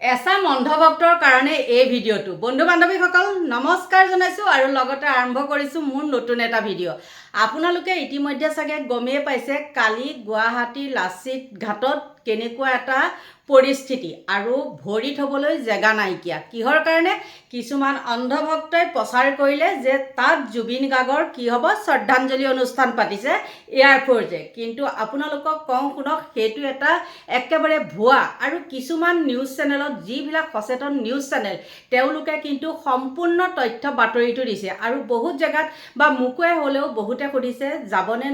এচাম অন্ধভক্তৰ কাৰণে এই ভিডিঅ'টো। বন্ধু বান্ধৱীসকল নমস্কাৰ জনাইছোঁ আৰু লগতে আৰম্ভ কৰিছোঁ মোৰ নতুন এটা ভিডিঅ' আপোনালোকে ইতিমধ্যে চাগে গমেই পাইছে কালি গুৱাহাটী লাচিত ঘাটত কেনেকুৱা এটা পৰিস্থিতি আৰু ভৰি থ'বলৈ জেগা নাইকিয়া। কিহৰ কাৰণে? কিছুমান অন্ধভক্তই প্ৰচাৰ কৰিলে যে তাত জুবিন গাৰ্গৰ কি হ'ব শ্ৰদ্ধাঞ্জলি অনুষ্ঠান পাতিছে এয়াৰফ'ৰ্চে কিন্তু আপোনালোকক কওঁ শুনক, সেইটো এটা একেবাৰে ভুৱা আৰু কিছুমান নিউজ চেনেলত যিবিলাক সচেতন নিউজ চেনেল, তেওঁলোকে কিন্তু সম্পূৰ্ণ তথ্য বাতৰিটো দিছে। আৰু বহুত জেগাত বা মোকে হ'লেও বহুতে সুধিছে, যাবনে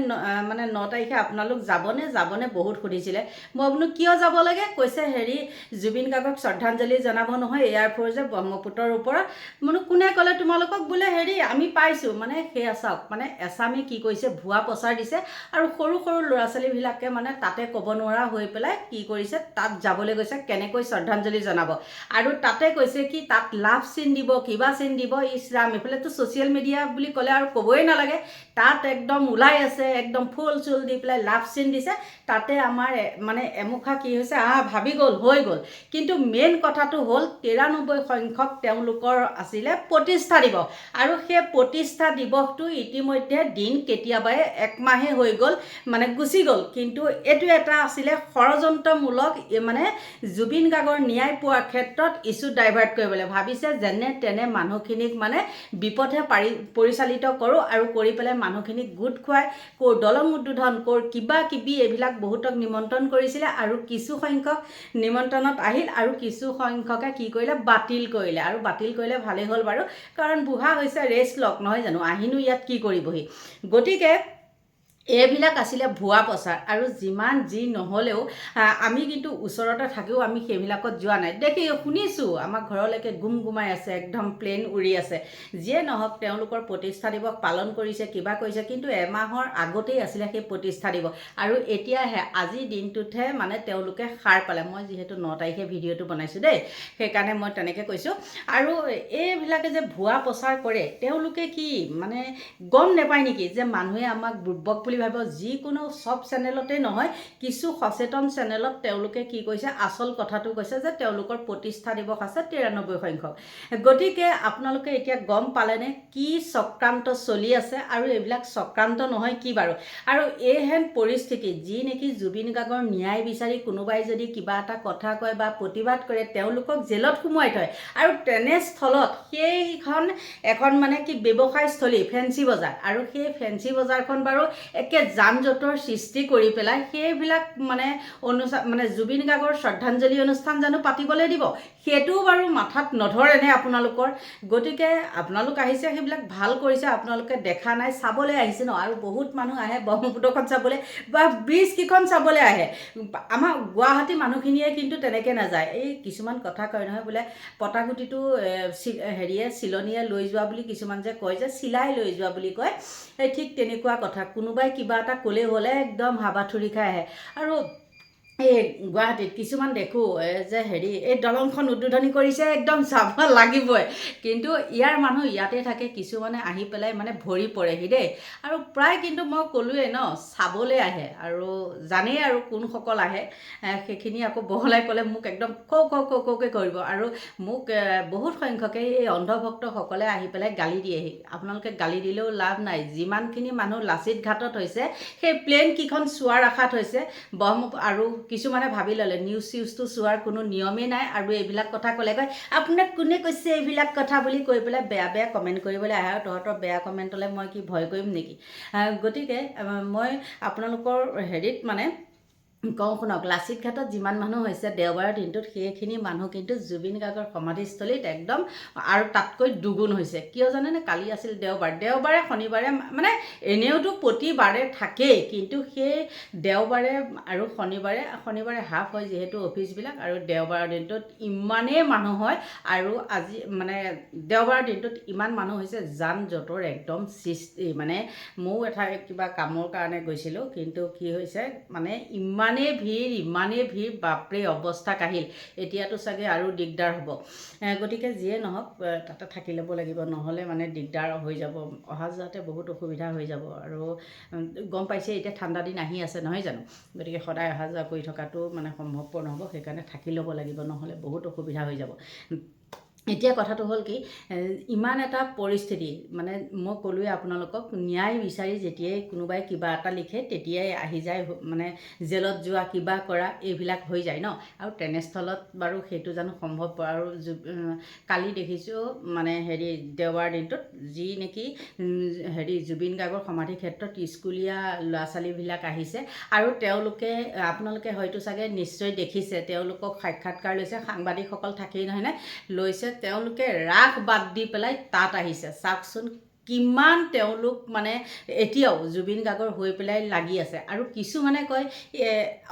মানে ন তাৰিখে আপোনালোক যাবনে? যাবনে? বহুত সুধিছিলে। মই বোলো, কিয় যাব লাগে? কৈছে হেৰি, জুবিন গাৰ্গক শ্ৰদ্ধাঞ্জলি জনাব নহয় এয়াৰফ'ৰ্চে ব্ৰহ্মপুত্ৰৰ ওপৰত। বোলো, কোনে ক'লে? তোমালোকক বোলে হেৰি, আমি পাইছোঁ। মানে সেয়া চাওক মানে এছামে কি কৰিছে, ভুৱা প্ৰচাৰ দিছে আৰু সৰু সৰু ল'ৰা ছোৱালীবিলাকে মানে তাতে ক'ব নোৱাৰা হৈ পেলাই কি কৰিছে, তাত যাবলৈ গৈছে, কেনেকৈ শ্ৰদ্ধাঞ্জলি জনাব? আৰু তাতে কৈছে কি, তাত লাভ চিন দিব, কিবা চিন দিব ইছৰাম এইফালেতো ছ'চিয়েল মিডিয়া বুলি ক'লে আৰু ক'বই নালাগে। তাত একদম ওলাই আছে, একদম ফুল চুল দি পেলাই লাভ চিন দিছে। তাতে আমাৰ মানে এমুখা কি হৈছে, আহ, ভাবি গ'ল, হৈ গ'ল। কিন্তু মেইন কথাটো হ'ল, তিৰানব্বৈ সংখ্যক তেওঁলোকৰ আছিলে প্ৰতিষ্ঠা দিৱস। আৰু সেই প্ৰতিষ্ঠা দিৱসটো ইতিমধ্যে দিন কেতিয়াবাই একমাহে হৈ গ'ল মানে গুচি গ'ল। কিন্তু এইটো এটা আছিলে ষড়যন্ত্ৰমূলক মানে জুবিন গাৰ্গৰ ন্যায় পোৱাৰ ক্ষেত্ৰত ইছ্যু ডাইভাৰ্ট কৰিবলৈ। ভাবিছে যেনে তেনে মানুহখিনিক মানে বিপথে পাৰি, পৰিচালিত কৰোঁ আৰু কৰি পেলাই মানুহখিনিক গোট খুৱাই ক'ৰ দলং উদ্বোধন ক'ৰ কিবা কিবি এইবিলাক বহুতক নিমন্ত্ৰণ কৰিছিলে আৰু কিছু সংখ্যক নিমন্ত্ৰণত আহিল আৰু কিছু সংখ্যকে কি কৰিলে বাতিল কৰিলে। আৰু বাতিল কৰিলে ভালেই হ'ল বাৰু। কাৰণ বুঢ়া হৈছে ৰেষ্ট লওক নহয় জানো? আহিনো ইয়াত কি কৰিবহি? গতিকে এইবিলাক আছিলে ভুৱা প্ৰচাৰ আৰু যিমান যি নহ'লেও আমি কিন্তু ওচৰতে থাকিও আমি সেইবিলাকত যোৱা নাই। দেখি, শুনিছোঁ, আমাৰ ঘৰলৈকে গুম গুমাই আছে, একদম প্লেন উৰি আছে। যিয়ে নহওক, তেওঁলোকৰ প্ৰতিষ্ঠা দিৱস পালন কৰিছে, কিবা কৰিছে, কিন্তু এমাহৰ আগতেই আছিলে সেই প্ৰতিষ্ঠা দিৱস। আৰু এতিয়াহে, আজিৰ দিনটোতহে মানে তেওঁলোকে সাৰ পালে। মই যিহেতু ন তাৰিখে ভিডিঅ'টো বনাইছোঁ দেই, সেইকাৰণে মই তেনেকৈ কৈছোঁ। আৰু এইবিলাকে যে ভুৱা প্ৰচাৰ কৰে, তেওঁলোকে কি মানে গম নাপায় নেকি যে মানুহে আমাক বুৰ্বক বুলি ভাবিব যিকোনো চব চেনেলতে নহয়, কিছু সচেতন চেনেলত তেওঁলোকে কি কৈছে, আচল কথাটো কৈছে যে তেওঁলোকৰ প্ৰতিষ্ঠা দিৱস আছে তিৰানব্বৈ সংখ্যক। গতিকে আপোনালোকে এতিয়া গম পালেনে কি চক্ৰান্ত চলি আছে আৰু এইবিলাক চক্ৰান্ত নহয় কি বাৰু? আৰু এইহেন পৰিস্থিতি, যি নেকি জুবিন গাৰ্গৰ ন্যায় বিচাৰি কোনোবাই যদি কিবা এটা কথা কয় বা প্ৰতিবাদ কৰে, তেওঁলোকক জেলত সোমোৱাই থয়। আৰু তেনেস্থলত সেইখন এখন মানে কি ব্যৱসায়স্থলী, ফেঞ্চি বজাৰ। আৰু সেই ফেঞ্চি বজাৰখন বাৰু একে যান জঁটৰ সৃষ্টি কৰি পেলাই সেইবিলাক মানে অনুষ্ঠান মানে জুবিন গাৰ্গৰ শ্ৰদ্ধাঞ্জলি অনুষ্ঠান জানো পাতিবলৈ দিব। সেইটোও বাৰু মাথাত নধৰেনে আপোনালোকৰ? গতিকে আপোনালোক আহিছে সেইবিলাক ভাল কৰিছে আপোনালোকে দেখা নাই চাবলৈ আহিছে ন? আৰু বহুত মানুহ আহে ব্ৰহ্মপুত্ৰখন চাবলৈ বা ব্ৰিজ কেইখন চাবলৈ আহে। আমাৰ গুৱাহাটী মানুহখিনিয়ে কিন্তু তেনেকৈ নাযায়। এই কিছুমান কথা কয় নহয় বোলে পটাগুটিটো হেৰিয়ে চিলনীয়ে লৈ যোৱা বুলি কিছুমান যে কয় যে চিলাই লৈ যোৱা বুলি কয় এই ঠিক তেনেকুৱা কথা। কোনোবাই কিবা এটা ক'লেই হ'লে একদম হাবাথুৰি খাই আহে। আৰু এই গুৱাহাটীত কিছুমান দেখোঁ যে হেৰি এই দলংখন উদ্বোধনী কৰিছে একদম চাব লাগিবই। কিন্তু ইয়াৰ মানুহ ইয়াতে থাকে কিছুমানে আহি পেলাই মানে ভৰি পৰেহি দেই। আৰু প্ৰায় কিন্তু মই ক'লোৱেই ন চাবলৈ আহে। আৰু জানেই আৰু কোনসকল আহে। সেইখিনি আকৌ বহলাই ক'লে মোক একদম কৌ কৌ কৌ কৌকৈ কৰিব। আৰু মোক বহুত সংখ্যকে এই অন্ধভক্তসকলে আহি পেলাই গালি দিয়েহি। আপোনালোকে গালি দিলেও লাভ নাই। যিমানখিনি মানুহ লাচিত ঘাটত হৈছে সেই প্লেন কেইখন চোৱাৰ আশাত হৈছে ব্ৰহ্ম আৰু কিছুমানে ভাবি ল'লে নিউজ চিউজটো চোৱাৰ কোনো নিয়মেই নাই আৰু এইবিলাক কথা ক'লে কয়, আপোনাক কোনে কৈছে এইবিলাক কথা? বুলি কৈ পেলাই বেয়া বেয়া কমেণ্ট কৰিবলৈ আহে আৰু তহঁতৰ বেয়া কমেণ্টলৈ মই কি ভয় কৰিম নেকি? গতিকে মই আপোনালোকৰ হেৰিত মানে কওঁ শুনক লাচিত ঘাটত যিমান মানুহ হৈছে দেওবাৰৰ দিনটোত সেইখিনি মানুহ কিন্তু জুবিন গাৰ্গৰ সমাধিস্থলীত একদম আৰু তাতকৈ দুগুণ হৈছে। কিয় জানেনে? কালি আছিল দেওবাৰ। দেওবাৰে শনিবাৰে মানে এনেওতো প্ৰতিবাৰে থাকেই কিন্তু সেই দেওবাৰে আৰু শনিবাৰে শনিবাৰে হাফ হয় যিহেতু অফিচবিলাক আৰু দেওবাৰৰ দিনটোত ইমানেই মানুহ হয় আৰু আজি মানে দেওবাৰৰ দিনটোত ইমান মানুহ হৈছে যান জঁটৰ একদম সৃষ্টি। মানে ময়ো এঠাই কিবা কামৰ কাৰণে গৈছিলোঁ কিন্তু কি হৈছে মানে ইমান ইমানেই ভিৰ ইমানেই ভিৰ, বাপৰে, অৱস্থা কাহিল। এতিয়াতো চাগে আৰু দিগদাৰ হ'ব। গতিকে যিয়ে নহওক তাতে থাকি ল'ব লাগিব। নহ'লে মানে দিগদাৰ হৈ যাব। অহা যোৱাতে বহুত অসুবিধা হৈ যাব। আৰু গম পাইছে, এতিয়া ঠাণ্ডা দিন আহি আছে, নহয় জানো? গতিকে সদায় অহা যোৱা কৰি থকাটো মানে সম্ভৱপৰ নহ'ব। সেইকাৰণে থাকি ল'ব লাগিব। নহ'লে বহুত অসুবিধা হৈ যাব। এতিয়া কথাটো হ'ল কি ইমান এটা পৰিস্থিতি মানে মই ক'লোৱে আপোনালোকক ন্যায় বিচাৰি যেতিয়াই কোনোবাই কিবা এটা লিখে তেতিয়াই আহি যায় মানে জেলত যোৱা কিবা কৰা এইবিলাক হৈ যায় ন। আৰু তেনেস্থলত বাৰু সেইটো জানো সম্ভৱ আৰু কালি দেখিছোঁ মানে হেৰি দেওবাৰ দিনটোত যি নেকি হেৰি জুবিন গাৰ্গৰ সমাধি ক্ষেত্ৰত স্কুলীয়া ল'ৰা ছোৱালীবিলাক আহিছে আৰু তেওঁলোকে আপোনালোকে হয়তো চাগে নিশ্চয় দেখিছে তেওঁলোকক সাক্ষাৎকাৰ লৈছে সাংবাদিকসকল থাকেই নহয়নে লৈছে তেওঁলোকে ৰাস বাদ দি পেলাই তাত আহিছে। চাওকচোন কিমান তেওঁলোক মানে এতিয়াও জুবিন গাৰ্গৰ হৈ পেলাই লাগি আছে। আৰু কিছুমানে কয়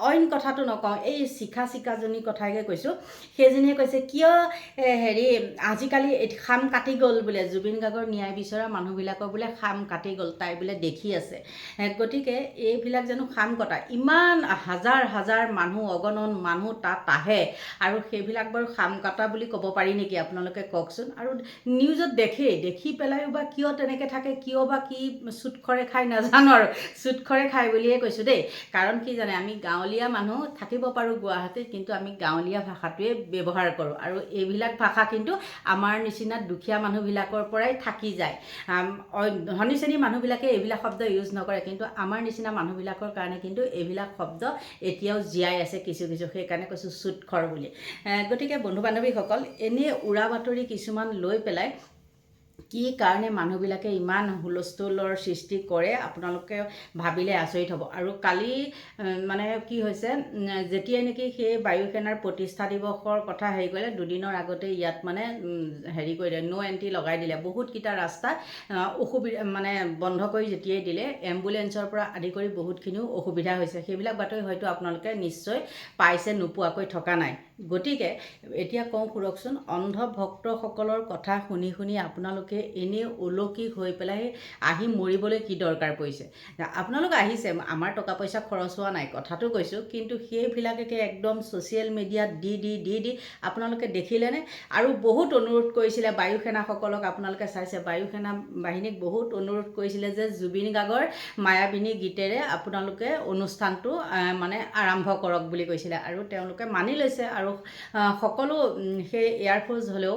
অইন কথাটো নকওঁ, এই চিখা চিকাজনীৰ কথাকে কৈছোঁ। সেইজনীয়ে কৈছে, কিয় হেৰি, আজিকালি খাম কাটি গ'ল বোলে, জুবিন গাৰ্গৰ ন্যায় বিচৰা মানুহবিলাকৰ বোলে খাম কাটি গ'ল, তাই বোলে দেখি আছে। গতিকে এইবিলাক জানো খাম কটা। ইমান হাজাৰ হাজাৰ মানুহ, অগণন মানুহ তাত আহে আৰু সেইবিলাক বাৰু খাম কটা বুলি ক'ব পাৰি নেকি? আপোনালোকে কওকচোন। আৰু নিউজত দেখেই, দেখি পেলাইও বা কিয় তেনেকৈ থাকে, কিয় বা কি চুটখৰে খাই নাজানো আৰু। চুটখৰে খাই বুলিয়ে কৈছোঁ দেই। কাৰণ কি জানে, আমি গাঁৱলীয়া মানুহ থাকিব পাৰোঁ গুৱাহাটীত, কিন্তু আমি গাঁৱলীয়া ভাষাটোৱে ব্যৱহাৰ কৰোঁ। আৰু এইবিলাক ভাষা কিন্তু আমাৰ নিচিনা দুখীয়া মানুহবিলাকৰ পৰাই থাকি যায়। ধনী শ্ৰেণীৰ মানুহবিলাকে এইবিলাক শব্দ ইউজ নকৰে, কিন্তু আমাৰ নিচিনা মানুহবিলাকৰ কাৰণে কিন্তু এইবিলাক শব্দ এতিয়াও জীয়াই আছে কিছু কিছু। সেইকাৰণে কৈছোঁ চুটখৰ বুলি। গতিকে বন্ধু বান্ধৱীসকল এনেই উৰা বাতৰি কিছুমান লৈ পেলাই কি কাৰণে মানুহবিলাকে ইমান হুলস্থুলৰ সৃষ্টি কৰে আপোনালোকে ভাবিলে আচৰিত হ'ব। আৰু কালি মানে কি হৈছে যেতিয়াই নেকি সেই বায়ু সেনাৰ প্ৰতিষ্ঠা দিৱসৰ কথা হেৰি কৰিলে দুদিনৰ আগতে ইয়াত মানে হেৰি কৰিলে ন' এণ্ট্ৰি লগাই দিলে। বহুতকেইটা ৰাস্তা অসুবিধা মানে বন্ধ কৰি যেতিয়াই দিলে এম্বুলেঞ্চৰ পৰা আদি কৰি বহুতখিনিও অসুবিধা হৈছে। সেইবিলাক বাতৰি হয়তো আপোনালোকে নিশ্চয় পাইছে নোপোৱাকৈ থকা নাই। গতিকে এতিয়া কওঁ শুনকচোন অন্ধ ভক্তসকলৰ কথা শুনি শুনি আপোনালোকে এনেই ওলকি হৈ পেলাই আহি মৰিবলৈ কি দৰকাৰ পৰিছে? আপোনালোক আহিছে, আমাৰ টকা পইচা খৰচ হোৱা নাই, কথাটো কৈছোঁ, কিন্তু সেইবিলাকে একদম ছ'চিয়েল মিডিয়াত দি দি দি দি আপোনালোকে দেখিলেনে? আৰু বহুত অনুৰোধ কৰিছিলে বায়ু সেনাসকলক আপোনালোকে চাইছে বায়ু সেনা বাহিনীক বহুত অনুৰোধ কৰিছিলে যে জুবিন গাৰ্গৰ মায়াবিনী গীতেৰে আপোনালোকে অনুষ্ঠানটো মানে আৰম্ভ কৰক বুলি কৈছিলে। আৰু তেওঁলোকে মানি লৈছে আৰু সকলো সেই এয়াৰফ'ৰ্চ হ'লেও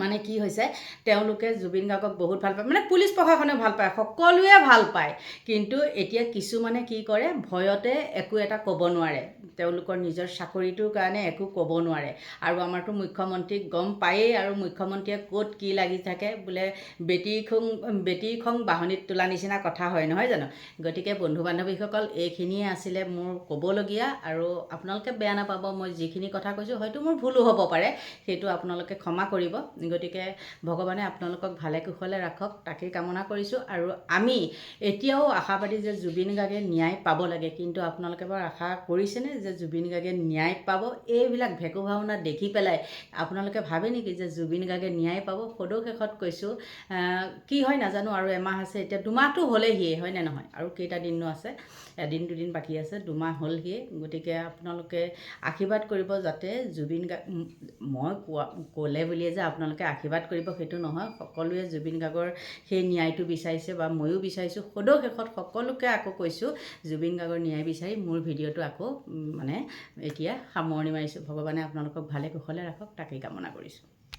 মানে কি হৈছে, তেওঁলোকে জুবিন গাৰ্গক বহুত ভালো পায় মানে পুলিচ প্ৰশাসনেও ভালো পায়, সকলোৱে ভালো পায়। কিন্তু এতিয়া কিছুমানে কি কৰে, ভয়তে একো এটা ক'ব নোৱাৰে। তেওঁলোকৰ নিজৰ চাকৰিটোৰ কাৰণে একো ক'ব নোৱাৰে। আৰু আমাৰতো মুখ্যমন্ত্ৰীক গম পায়েই আৰু মুখ্যমন্ত্ৰীয়ে ক'ত কি লাগি থাকে, বোলে বেটী খং বেটী খং বাহনিত তোলা নিচিনা কথা হয়, নহয় জানো? গতিকে বন্ধু বান্ধৱীসকল এইখিনিয়ে আছিলে মোৰ ক'বলগীয়া আৰু আপোনালোকে বেয়া নাপাব, মই যিখিনি কথা কৈছোঁ, হয়তো মোৰ ভুলো হ'ব পাৰে, সেইটো আপোনালোকে ক্ষমা কৰিব। গতিকে ভগৱানে আপোনালোকক ভালে কুশলে ৰাখক তাকেই কামনা কৰিছোঁ। আৰু আমি এতিয়াও আশাবাদী যে জুবিন গাৰ্গে ন্যায় পাব লাগে কিন্তু আপোনালোকে বাৰু আশা কৰিছেনে যে জুবিন গাৰ্গে ন্যায় পাব? এইবিলাক ভেকু ভাওনা দেখি পেলাই আপোনালোকে ভাবে নেকি যে জুবিন গাৰ্গে ন্যায় পাব? সদৌ শেষত কৈছোঁ কি হয় নাজানো আৰু এমাহ আছে এতিয়া দুমাহটো হ'লেহিয়ে হয় নে নহয়? আৰু কেইটা দিননো আছে? এদিন দুদিন বাকী আছে দুমাহ হ'লহিয়ে গতিকে আপোনালোকে আশীৰ্বাদ কৰিব যাতে জুবিন গাৰ্গ মই কোৱা ক'লে বুলিয়ে যে আপোনালোকে আশীৰ্বাদ কৰিব সেইটো নহয়। সকলোৱে জুবিন গাৰ্গৰ সেই ন্যায়টো বিচাৰিছে বা ময়ো বিচাৰিছোঁ। সদৌ শেষত সকলোকে আকৌ কৈছোঁ জুবিন গাৰ্গৰ ন্যায় বিচাৰি মোৰ ভিডিঅ'টো আকৌ মানে এতিয়া সামৰণি মাৰিছোঁ। ভগৱানে আপোনালোকক ভালে কুশলে ৰাখক তাকেই কামনা কৰিছোঁ।